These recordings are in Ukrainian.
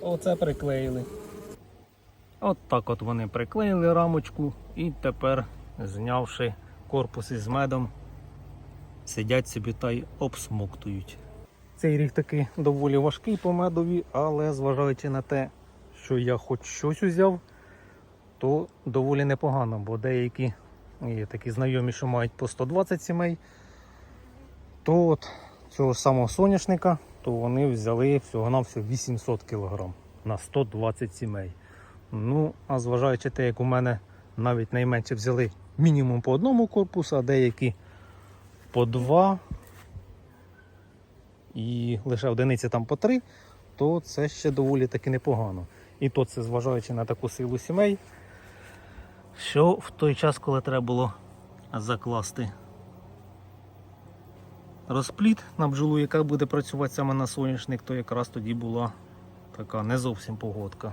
Оце приклеїли. От так от вони приклеїли рамочку і тепер, знявши корпус із медом, сидять собі та й обсмоктують. Цей рік таки доволі важкий по медові, але зважаючи на те, що я хоч щось узяв, то доволі непогано, бо деякі є такі знайомі, що мають по 120 сімей, то от цього самого соняшника, то вони взяли всього-навсього 800 кг на 120 сімей. Ну, а зважаючи те, як у мене навіть найменше взяли мінімум по одному корпусу, а деякі по два, і лише одиниці там по три, то це ще доволі таки непогано. І то це зважаючи на таку силу сімей, що в той час, коли треба було закласти розпліт на бджолу, яка буде працювати саме на соняшник, то якраз тоді була така не зовсім погодка.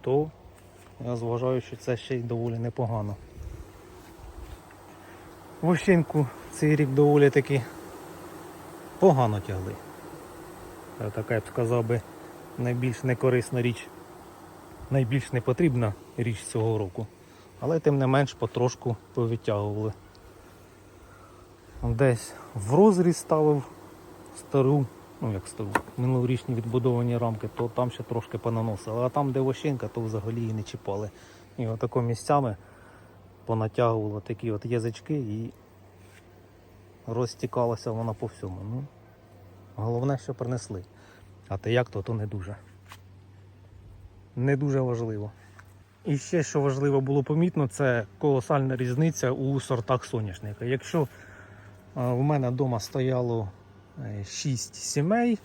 То я зважаю, що це ще й доволі непогано. Вощинку цей рік доволі таки погано тягли. Це така, я б сказав би, найбільш некорисна річ, найбільш непотрібна річ цього року. Але тим не менш потрошку повитягували. Десь в розріз ставив стару, ну як стару, минулорічні відбудовані рамки, то там ще трошки понаносили. А там, де вощинка, то взагалі її не чіпали. І отако місцями понатягували такі от язички і розтікалася вона по всьому. Ну, головне, що принесли. А те як то, то не дуже. Не дуже важливо. І ще, що важливо було помітно, це колосальна різниця у сортах соняшника. Якщо е, в мене вдома стояло 6 сімей,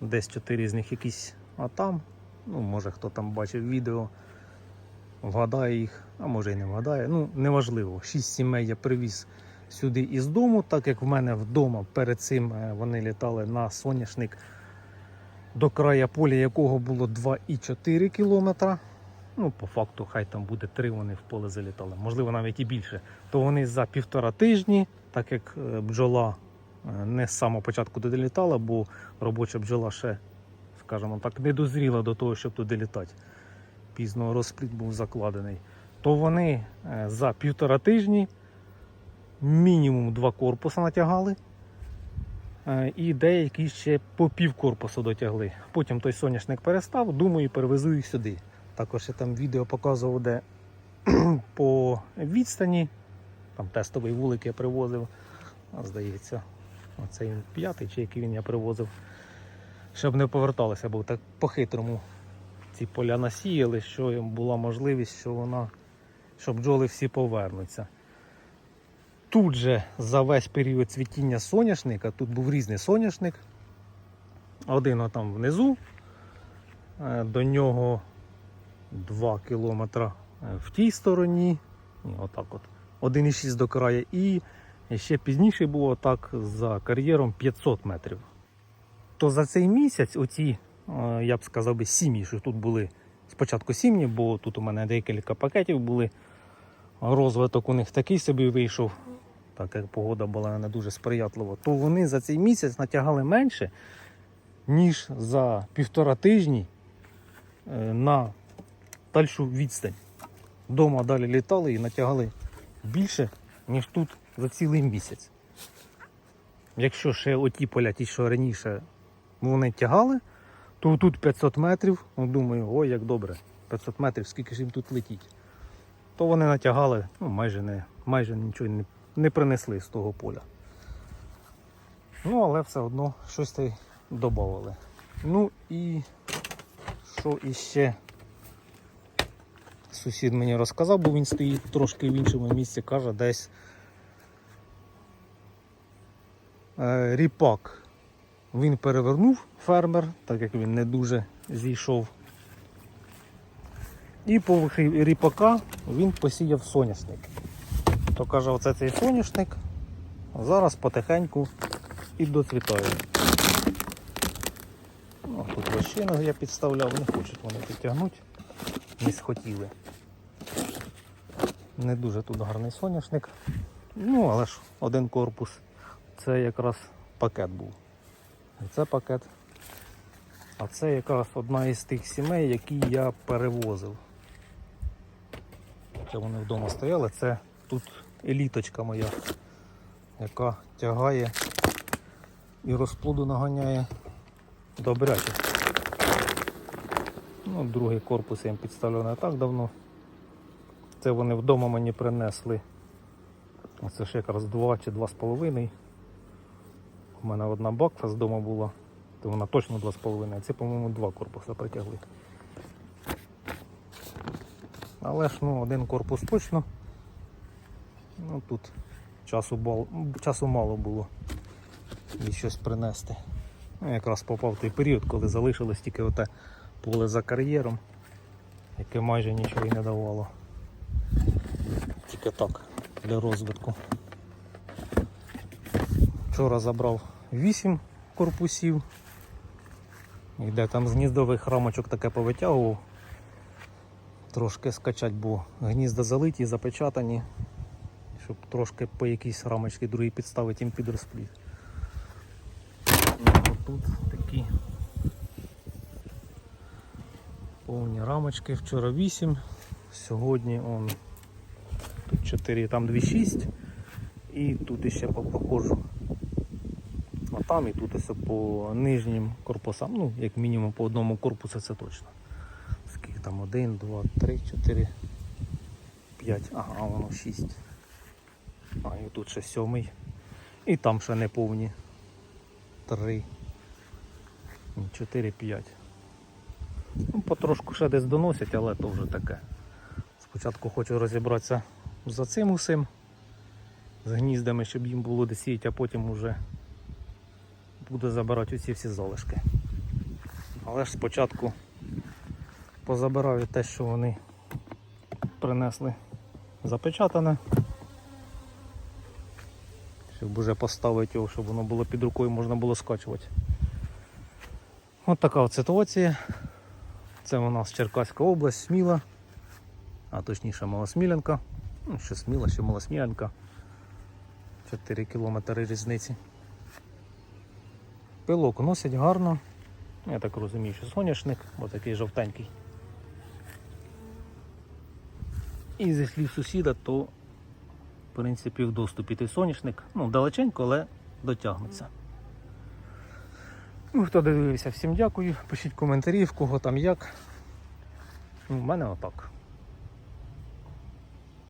десь 4 з них якісь, а там, ну може хто там бачив відео, вгадає їх, а може і не вгадає. Ну, неважливо. 6 сімей я привіз сюди із дому, так як в мене вдома перед цим е, вони літали на соняшник, до края поля якого було 2,4 кілометра. Ну, по факту, хай там буде 3, вони в поле залітали, можливо, навіть і більше. То вони за півтора тижні, так як е, бджола е, не з самого початку туди літала, бо робоча бджола ще, скажімо так, не дозріла до того, щоб туди літати. Пізно розпліт був закладений. То вони е, за півтора тижні мінімум два корпуси натягали. І деякі ще по пів корпусу дотягли. Потім той соняшник перестав, думаю, перевезу їх сюди. Також я там відео показував, де по відстані, там тестовий вулик я привозив, здається, оцей п'ятий чи який він я привозив, щоб не поверталися, бо так по-хитрому ці поля насіяли, що була можливість, що вона, що бджоли всі повернуться. Тут же за весь період цвітіння соняшника, тут був різний соняшник. Один отам внизу, е, до нього 2 кілометри в тій стороні. Ні, отак от. 1,6 до краю. І ще пізніше було так за кар'єром 500 метрів. То за цей місяць оці, е, я б сказав би, сім'ї, що тут були спочатку сім'ї, бо тут у мене декілька пакетів були. Розвиток у них такий собі вийшов, так як погода була не дуже сприятлива, то вони за цей місяць натягали менше, ніж за півтора тижні е, на дальшу відстань. Дома далі літали і натягали більше, ніж тут за цілий місяць. Якщо ще оті поля, ті, що раніше вони тягали, то тут 500 метрів, ну думаю, ой, як добре, 500 метрів, скільки ж їм тут летіть. То вони натягали, ну майже не, майже нічого не, не принесли з того поля. Ну, але все одно щось додавали. Ну і що іще сусід мені розказав, бо він стоїть трошки в іншому місці, каже, десь е, ріпак. Він перевернув фермер, так як він не дуже зійшов. І по ріпака він посіяв соняшник. То каже, оце цей соняшник зараз потихеньку і доцвітає. Тут вощину я підставляв, не хочуть вони підтягнути, не схотіли. Не дуже тут гарний соняшник. Ну, але ж один корпус. Це якраз пакет був. Це пакет А це якраз одна із тих сімей, які я перевозив. Хоча вони вдома стояли, це тут еліточка моя, яка тягає і розплоду наганяє добряче. Ну, другий корпус я їм підставляв не так давно. Це вони вдома мені принесли. Оце ж якраз два чи два з половиною. У мене одна бакфа з дому була, то вона точно два з половиною, а ці, по-моєму, два корпуси притягли. Але ж ну, один корпус точно. Ну тут часу, бал... часу мало було і щось принести. Ну, якраз попав той період, коли залишилось тільки оте поле за кар'єром, яке майже нічого і не давало. Так, для розвитку. Вчора забрав 8 корпусів. І де там з гніздових рамочок таке повитягував. Трошки скачать, бо гнізда залиті, запечатані, щоб трошки по якійсь рамочці другій підставити їм під розплід. Ну, Тут такі повні рамочки. Вчора 8, сьогодні он, 4, там 2,6 і тут іще проходжу. А там і тут ось по нижнім корпусам, ну, як мінімум по одному корпусу це точно. Скільки там 1, 2, 3, 4, 5, ага, воно 6. А, і тут ще сьомий. І там ще не повні. 3. 4, 5. Ну, потрошку ще десь доносять, але то вже таке. Спочатку хочу розібратися за цим усім, з гніздами, щоб їм було де сіяти, а потім вже буду забирати оці всі залишки. Але ж спочатку позабираю те, що вони принесли запечатане. Щоб вже поставити його, щоб воно було під рукою, можна було скачувати. От така от ситуація. Це у нас Черкаська область, Сміла, а точніше Малосмілянка. Ну, що Сміла, що Малосмілянка. 4 кілометри різниці. Пилок носить гарно. Я так розумію, що соняшник, бо такий жовтенький. І зі слів сусіда, то в принципі в доступі той соняшник. Ну, далеченько, але дотягнеться. Ну, хто дивився, всім дякую. Пишіть коментарі, в кого там як. Ну, в мене отак.